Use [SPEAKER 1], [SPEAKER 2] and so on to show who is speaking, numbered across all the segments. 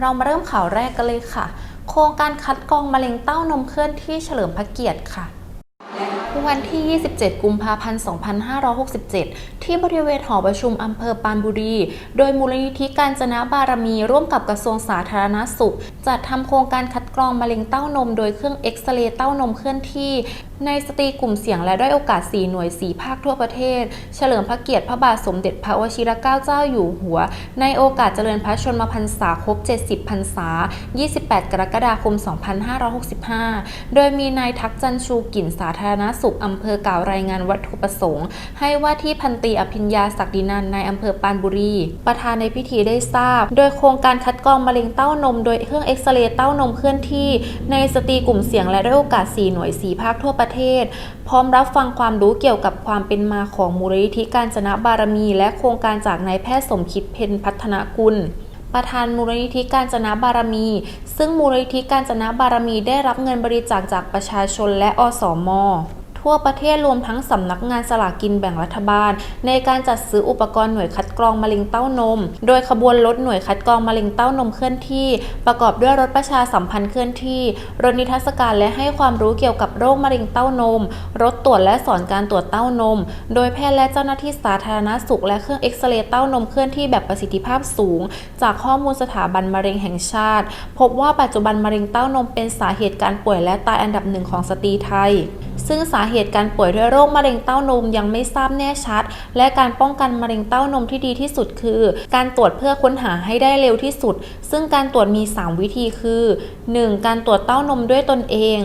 [SPEAKER 1] เรามาเริ่มข่าวแรกกันเลยค่ะ โครงการคัดกรองมะเร็งเต้านมเคลื่อนที่เฉลิมพระเกียรติค่ะวันที่ 27 กุมภาพันธ์ 2567 ที่บริเวณหอประชุมอำเภอปานบุรี โดยมูลนิธิการจนะบารมีร่วมกับกระทรวงสาธารณสุข จัดทำโครงการคัดกรองมะเร็งเต้านม โดยเครื่องเอ็กซเรย์เต้านมเคลื่อนที่ในสตรีกลุ่มเสี่ยงและด้อยโอกาส 4 หน่วย 4 ภาคทั่วประเทศ เฉลิมพระเกียรติพระบาทสมเด็จพระวชิรเกล้าเจ้าอยู่หัว ในโอกาสเจริญพระชนมพรรษาครบ 70 พรรษา 28 กรกฎาคม 2565 โดยมีนายทักษ์จันทร์ชูกิ่นสาธารณสุขอำเภอกล่าวรายงานวัตถุประสงค์ ให้ว่าที่พันตีอภิญญาศักดินันในอำเภอปานบุรี ประธานในพิธีได้ทราบ โดยโครงการคัดกรองมะเร็งเต้านม โดยเครื่องเอ็กซเรย์เต้านมเคลื่อนที่ ในสตรีกลุ่มเสี่ยงและด้อยโอกาส 4 หน่วย 4 ภาคทั่วประเทศ พร้อมรับฟังความรู้เกี่ยวกับความเป็นมาของมูลนิธิการจนะบารมี และโครงการจากนายแพทย์สมคิดเพ็ญพัฒนากุลประธานมูลนิธิการจนะบารมี ซึ่งมูลนิธิการจนะบารมีได้รับเงินบริจาคจากประชาชนและอสมอ ทั่วประเทศรวมทั้งสำนักงานสลากกินแบ่งรัฐบาล ในการจัดซื้ออุปกรณ์หน่วยคัดกรองมะเร็งเต้านม โดยขบวนรถหน่วยคัดกรองมะเร็งเต้านมเคลื่อนที่ ประกอบด้วยรถประชาสัมพันธ์เคลื่อนที่ รถนิทรรศการและให้ความรู้เกี่ยวกับโรคมะเร็งเต้านม รถตรวจและสอนการตรวจเต้านม โดยแพทย์และเจ้าหน้าที่สาธารณสุข และเครื่องเอ็กซเรย์เต้านมเคลื่อนที่แบบประสิทธิภาพสูง จากข้อมูลสถาบันมะเร็งแห่งชาติ พบว่าปัจจุบันมะเร็งเต้านมเป็นสาเหตุการป่วยและตายอันดับหนึ่งของสตรีไทย ซึ่งสาเหตุการป่วยด้วยโรคมะเร็งเต้านมยังไม่ทราบแน่ชัด และการป้องกันมะเร็งเต้านมที่ดีที่สุดคือ การตรวจเพื่อค้นหาให้ได้เร็วที่สุด ซึ่งการตรวจมี 3 วิธีคือ 1. การตรวจเต้านมด้วยตนเอง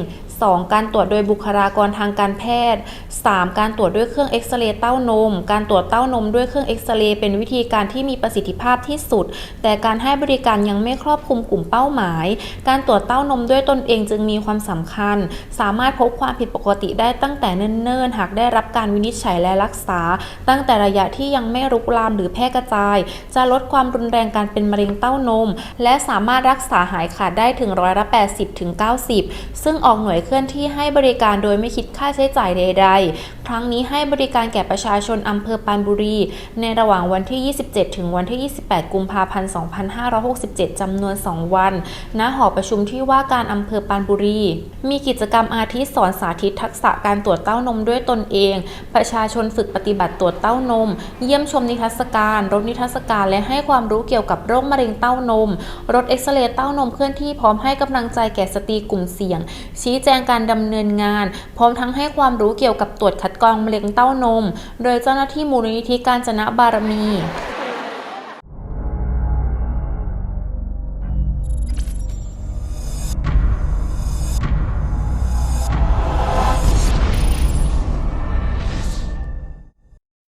[SPEAKER 1] 2. การตรวจโดยบุคลากรทางการแพทย์ 3. การตรวจด้วยเครื่องเอ็กซเรย์เต้านม การตรวจเต้านมด้วยเครื่องเอ็กซเรย์เป็นวิธีการที่มีประสิทธิภาพที่สุด แต่การให้บริการยังไม่ครอบคลุมกลุ่มเป้าหมาย การตรวจเต้านมด้วยตนเองจึงมีความสำคัญ สามารถพบความผิดปกติได้ตั้งแต่เนิ่นๆ หากได้รับการวินิจฉัยและรักษา ตั้งแต่ระยะที่ยังไม่รุกรามหรือแพร่กระจาย จะลดความรุนแรงการเป็นมะเร็งเต้านม และสามารถรักษาหายขาดได้ถึงร้อยละ80ถึง90 ซึ่งออกหน่วยเลื่อนที่ให้บริการโดยไม่คิดค่าใช้จ่ายใด ๆ ครั้งนี้ให้บริการแก่ประชาชนอำเภอปานบุรี ในระหว่างวันที่ 27 ถึงวันที่ 28 กุมภาพันธ์ 2567 จำนวน 2 วัน ณ หอประชุมที่ว่าการอำเภอปานบุรี มีกิจกรรมอาทิตย์สอนสาธิตทักษะการตรวจเต้านมด้วยตนเอง ประชาชนฝึกปฏิบัติตรวจเต้านม เยี่ยมชมนิทรรศการ รถนิทรรศการและให้ความรู้เกี่ยวกับโรคมะเร็งเต้านม รถเอ็กซเรย์เต้านมเคลื่อนที่พร้อมให้กำลังใจแก่สตรีกลุ่มเสี่ยง ชี้แจงการดำเนินงาน พร้อมทั้งให้ความรู้เกี่ยวกับตรวจคัดกรองมะเร็งเต้านม โดยเจ้าหน้าที่มูลนิธิการจนะบารมี